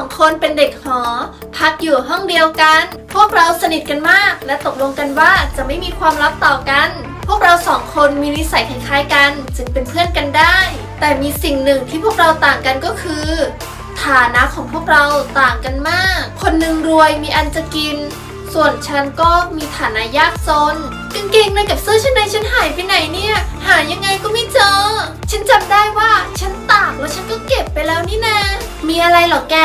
องคนเป็นเด็กหอ พักอยู่ห้องเดียวกัน พวกเราสนิทกันมาก และตกลงกันว่าจะไม่มีความลับต่อกัน พวกเราสองคนมีนิสัยคล้ายๆกัน จึงเป็นเพื่อนกันได้ แต่มีสิ่งหนึ่งที่พวกเราต่างกันก็คือฐานะของพวกเราต่างกันมาก คนหนึ่งรวยมีอันจะกิน ส่วนฉันก็มีฐานะยากจนกางเกงในกับเสื้อชั้นในฉันหายไปไหนเนี่ย หายังไงก็ไม่เจอ อะไรหรอแก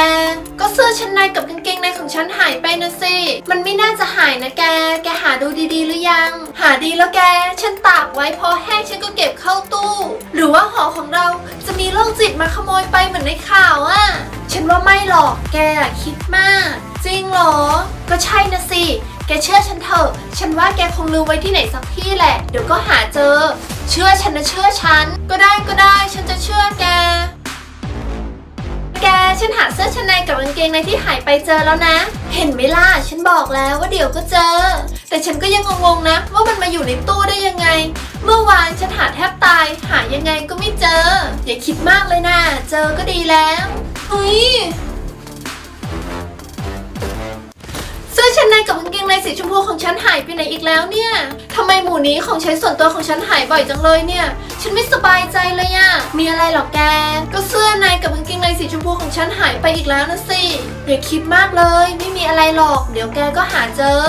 ก็เสื้อชั้นในกับกางเกงในของฉันหายไปนะสิ มันไม่น่าจะหายนะแก แกหาดูดีๆ หรือยัง หาดีแล้วแก ฉันตากไว้พอแห้งฉันก็เก็บเข้าตู้ หรือว่าหอของเราจะมีโรคจิตมาขโมยไปเหมือนในข่าวอะฉันว่าไม่หรอก แกคิดมาก จริงเหรอ ก็ใช่นะสิ แกเชื่อฉันเถอะ ฉันว่าแกคงลืมไว้ที่ไหนสักที่แหละ เดี๋ยวก็หาเจอ เชื่อฉันนะเชื่อฉัน ก็ได้ก็ได้ ฉันจะเชื่อแก ฉันหาเสื้อชั้นในกับกางเกงในที่หายไปเจอแล้วนะ เห็นไหมล่ะ ฉันบอกแล้วว่าเดี๋ยวก็เจอ แต่ฉันก็ยังงงๆนะ ว่ามันมาอยู่ในตู้ได้ยังไง เมื่อวานฉันหาแทบตาย หายังไงก็ไม่เจอ อย่าคิดมากเลยนะ เจอก็ดีแล้วเฮ้ย กับกางเกงในสีชมพูของฉันหายไปไหนอีกแล้วเนี่ยทำไมหมู่นี้ของใช้ส่วนตัวของฉันหายบ่อยจังเลยเนี่ย ฉันไม่สบายใจเลยอะมีอะไรหรอแก ก็เสื้อในกับกางเกงในสีชมพูของฉันหายไปอีกแล้วนะสิอย่าคิดมากเลย ไม่มีอะไรหรอก เดี๋ยวแกก็หาเจอ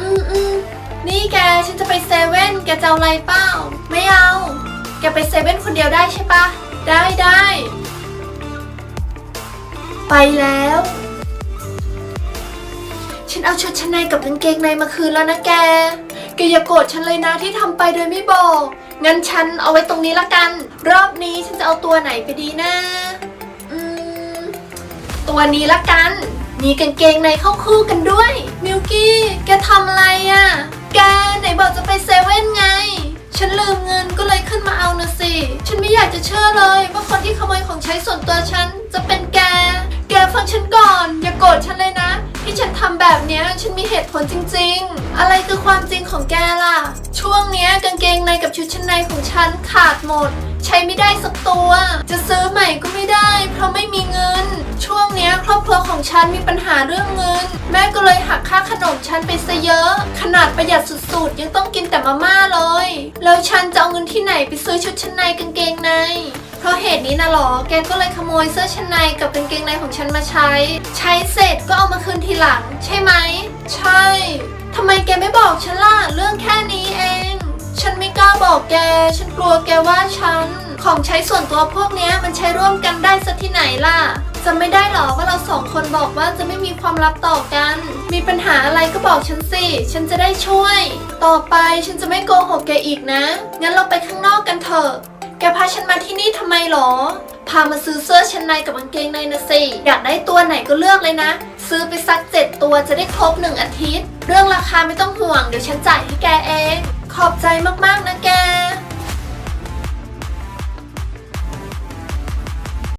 อืมอืมนี่แกฉันจะไปเซเว่นแกจะเอาอะไรเปล่า ไม่เอา แกไปเซเว่นคนเดียวได้ใช่ปะได้ได้ ไปแล้วฉั นเอาชุดชั้นในกับกางเกงในมาคืนแล้วนะแก แกอย่าโกรธฉันเลยนะที่ทำไปโดยไม่บอก งั้นฉันเอาไว้ตรงนี้ละกัน รอบนี้ฉันจะเอาตัวไหนไปดีนะ อืม ตัวนี้ละกัน มีกางเกงในเข้าคู่กันด้วย มิวกี้ แกทำอะไรอะ่ะ แกไหนบอกจะไปเซเว่นไง ฉันลืมเงินก็เลยขึ้นมาเอานะสิ ฉันไม่อยากจะเชื่อเลยว่าคนที่ขโมยของใช้ส่วนตัวฉันจะเป็นแก แกฟังฉันก่อน อย่าโกรธ เนี้ยฉันมีเหตุผลจริงๆ อะไรคือความจริงของแกล่ะ ช่วงเนี้ยกางเกงในกับชุดชั้นในของฉันขาดหมด ใช้ไม่ได้สักตัว จะซื้อใหม่ก็ไม่ได้ เพราะไม่มีเงิน ของฉันมีปัญหาเรื่องเงิน แม่ก็เลยหักค่าขนมฉันไปซะเยอะ ขนาดประหยัดสุดๆ ยังต้องกินแต่มาม่าเลย แล้วฉันจะเอาเงินที่ไหนไปซื้อชุดชั้นในกางเกงในเพราะเหตุนี้นะหรอ แกก็เลยขโมยเสื้อชั้นในกับกางเกงในของฉันมาใช้ ใช้เสร็จก็เอามาคืนทีหลัง ใช่ไหม ใช่ทำไมแกไม่บอกฉันล่ะ เรื่องแค่นี้เอง ฉันไม่กล้าบอกแก ฉันกลัวแกว่าฉัน ของใช้ส่วนตัวพวกนี้มันใช้ร่วมกันได้สักที่ไหนล่ะ จะไม่ได้หรอว่าเราสองคนบอกว่าจะไม่มีความลับต่อกัน มีปัญหาอะไรก็บอกฉันสิ ฉันจะได้ช่วย ต่อไปฉันจะไม่โกหกแกอีกนะ งั้นเราไปข้างนอกกันเถอะ แกพาฉันมาที่นี่ทำไมหรอ พามาซื้อเสื้อชั้นในกับกางเกงในนะสิ อยากได้ตัวไหนก็เลือกเลยนะ ซื้อไปสักเจ็ดตัวจะได้ครบหนึ่งอาทิตย์ เรื่องราคาไม่ต้องห่วงเดี๋ยวฉันจ่ายให้แกเอง ขอบใจมากๆนะแก